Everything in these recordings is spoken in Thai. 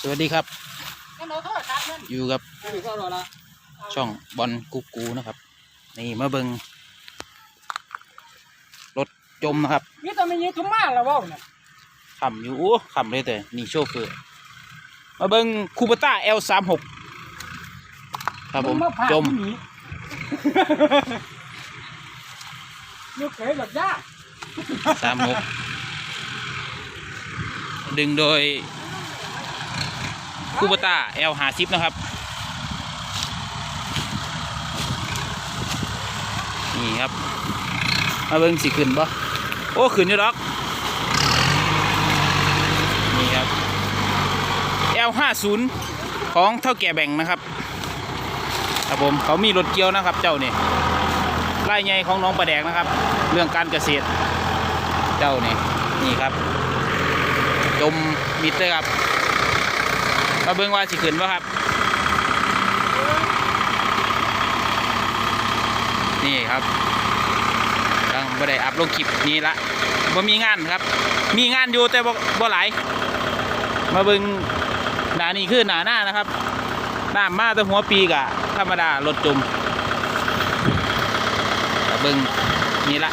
สวัสดีครับนั่นเอาโทษครับนั่นอยู่กับคือเข้ารอละช่องบอลกูกูนะครับ นี่มาเบิงรถจมนะครับนี่ตอนนี้ทุ่มมาแล้วเว่าเนี่ยขำอยู่โอ้ขำเลยแต่นี่โชเฟอร์มาเบิงคูปต้า L สามหกครับผมงาผ่านจมที่หนีลูกเขยแบบยากสามหกดึงโดย คูปต้า L หาซิปนะครับ นี่ครับ มาเบิ่งสิขึ้นบ่โอ้ ขึ้นอยู่ดอกนี่ครับ L50 ของเท่าแก่แบ่งนะครับ ครับผมเขามีรถเกียวนะครับ เจ้านี่ไล่ใหญ่ของน้องประแดกนะครับ เรื่องการเกษตร เจ้านี่นี่ครับ จมมิดเลยครับ มาเบิ่งว่าสิขึ้นบ่ครับ นี่ครับยังบ่ได้อัพลงคลิปนี้ละบ่มีงานครับ มีงานอยู่แต่บ่บ่หลาย มาเบิ่งหนานี่คือหนาหน้านะครับน้ำมาแต่หัวปีกะธรรมดารถจมมาเบิ่งนี่ละ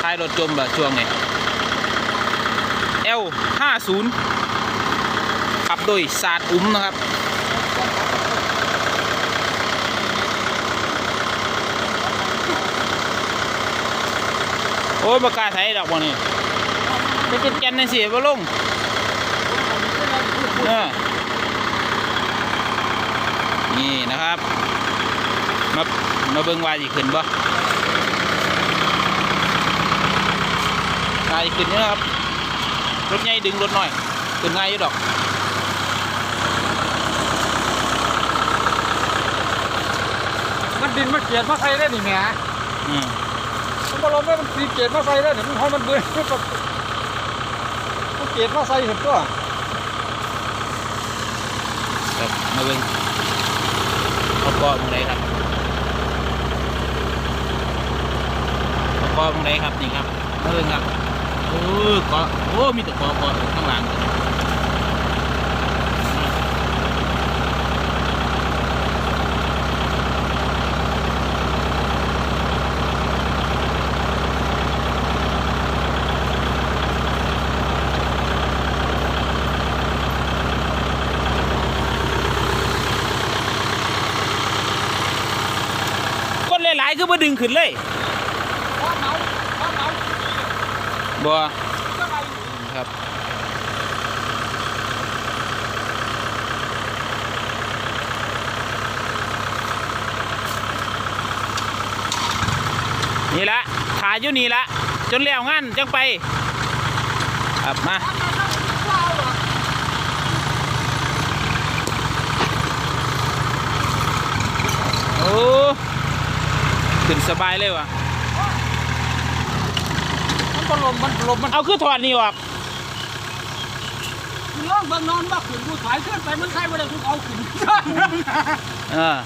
ท้ายรถจมแบบช่วงนี้ L 50 ขับโดยศาสตร์อุ้มนะครับโอ้ยบกล้าไทยดอกบ่นี่ไปเป็นแกนในสิบ่ลงเออนี่นะครับ มามาเบิ่งว่าสิขึ้นบ่ตายขึ้นเยอะครับ รถใหญ่ดึงรถน้อย ขึ้นง่ายอยู่ดอก มันดินมันเกลียดมาใส่ได้หนี่แหม่อืมมันบ่ลงได้มันสีเกลียดมาใส่ได้เนี่ยมันห้อยมันเบื่อมันก็มันเกลียดมาใส่เห็นตัวครับมาเบิ่งเอาเกาะตรงไหนครับเอาเกาะตรงไหนครับนี่ครับมาเบิ่งครับโอ้กาะโอ้มีแต่เกาะเกาะข้างหลัง คนหลายๆคือบ่ ดึงขึ้นเลยพอเมาพอเมาบ่ก็ไปครับนี่ละถ่ายอยู่นี่ละจนแล้วงานจังไปครับมา โอ้ ขึ้นสบายเลยวะมันก็ลมมันลมมันเอาคือถอดนี่ออกล่องเบิ่งนอนบ่ขึ้นผู้สายขึ้นไปมันใครบ่ได้ทุกเอาขึ้นเออ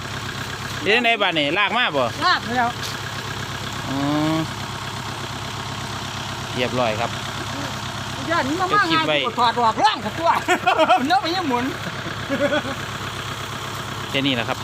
เดี๋ยวในบ้านนี่ลากมาบ่ลากแล้วอืมเรียบร้อยครับย่านนี้มามาเก็บคลิปง่ายไว้กว่าถอดออกล่างกับตัวเนื้อไปยังหมุนแค่นี้แหละครับ